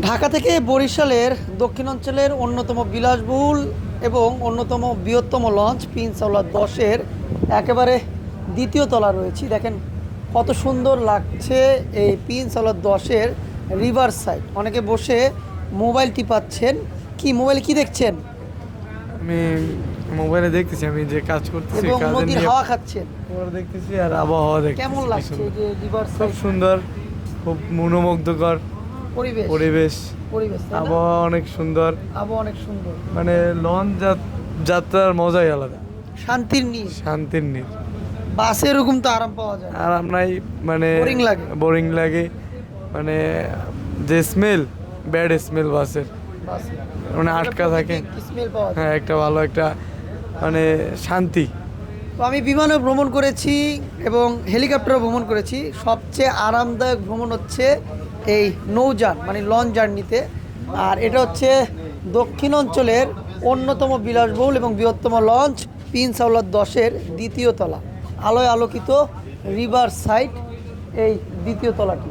ঢাকা থেকে বরিশালের দক্ষিণাঞ্চলের অন্যতম বিলাসবহুল এবং অন্যতম বৃহত্তম লঞ্চ প্রিন্স আওলাদ দশের একেবারে দ্বিতীয় তলা রয়েছি। দেখেন কত সুন্দর লাগছে এই প্রিন্স আওলাদ দশের রিভার সাইড। অনেকে বসে মোবাইল টিপাচ্ছেন কি মোবাইল কি দেখছেন? আমি মোবাইলে দেখতেছি আমি যে কাজ করতেছি এবং নদীর হাওয়া খাচ্ছেন। খবর দেখতেছি আর আবহাওয়া দেখতেছি কেমন লাগছে যে রিভার সাইড? খুব সুন্দর খুব মনোমুগ্ধকর। পরিবেশ। পরিবেশ। আবহাওয়া অনেক সুন্দর। আবহাওয়া অনেক সুন্দর। মানে লঞ্চ যাত- যাত্রার মজাই আলাদা। শান্তির নিয়ে শান্তির নির বাসে এরকম তো আরাম পাওয়া যায় আরাম নাই মানে Boring লাগে। বোরিং লাগে। মানে যে স্মেল ব্যাড স্মেল বাসের। মানে আটকা থাকে। স্মেল হ্যাঁ একটা ভালো একটা মানে শান্তি। তো আমি বিমানে ভ্রমণ করেছি এবং হেলিকপ্টারে ভ্রমণ করেছি। সবচেয়ে আরামদায়ক ভ্রমণ হচ্ছে এই নৌযান মানে লঞ্চ জার্নিতে। আর এটা হচ্ছে দক্ষিণ অঞ্চলের অন্যতম বিলাসবহুল এবং বৃহত্তম লঞ্চ প্রিন্স আউলাদ দশের দ্বিতীয় তলা। আলোয় আলোকিত রিভার সাইড এই দ্বিতীয় তলাটি।